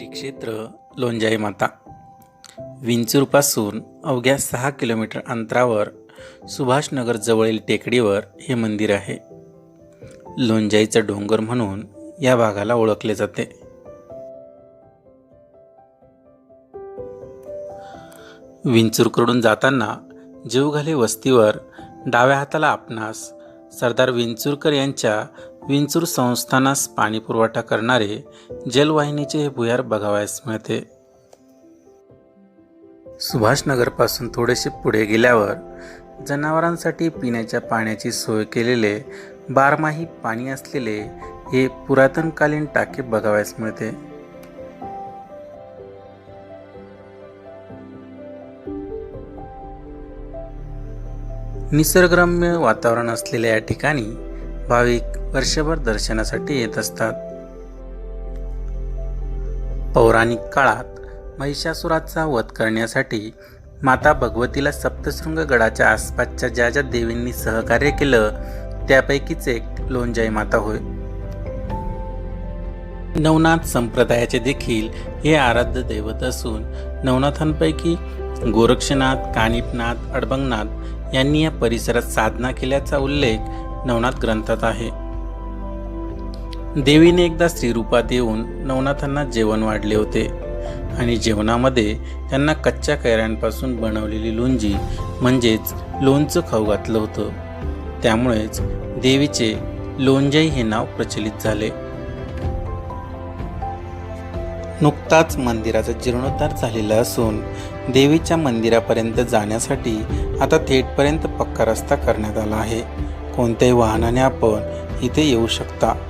श्री क्षेत्र लोंजाई माता. विंचूरपासून अवघ्या सहा किलोमीटर अंतरावर सुभाषनगर जवळील टेकडीवर हे मंदिर आहे. लोंजाईचा डोंगर म्हणून या भागाला ओळखले जाते. विंचूरकडून जाताना जीवघाले वस्तीवर डाव्या हाताला आपणास सरदार विंचूरकर यांच्या विंचूर संस्थानास पाणीपुरवठा करणारे जलवाहिनीचे हे भुयार बघावयास मिळते. सुभाषनगरपासून थोडेसे पुढे गेल्यावर जनावरांसाठी पिण्याच्या पाण्याची सोय केलेले बारमाही पाणी असलेले हे पुरातनकालीन टाके बघावयास मिळते. निसर्गरम्य वातावरण असलेल्या या ठिकाणी भाविक वर्षभर दर्शनासाठी येत असतात. पौराणिक काळात महिषासुराचा वध करण्यासाठी माता भगवतीला सप्तशृंग गडाच्या आसपासच्या ज्या ज्या देवींनी सहकार्य केलं त्यापैकीच एक लोणजाई माता होय. नवनाथ संप्रदायाचे देखील हे आराध्य दैवत असून नवनाथांपैकी गोरक्षनाथ कानिपनाथ अडबंगनाथ यांनी या परिसरात साधना केल्याचा उल्लेख नवनाथ ग्रंथात आहे. देवीने एकदा स्त्रीरूपात येऊन नवनाथांना जेवण वाढले होते. आणि जेवणामध्ये त्यांना कच्च्या कैऱ्यांपासून बनवलेली लोंजी म्हणजेच लोणचं खाऊ घातलं होतं. त्यामुळेच देवीचे लोंजाई हे नाव प्रचलित झाले. नुकताच मंदिराचा जीर्णोद्धार झालेला असून देवीच्या मंदिरापर्यंत जाण्यासाठी आता थेटपर्यंत पक्का रस्ता करण्यात आला आहे. कोणत्याही वाहनाने आपण इथे येऊ शकता.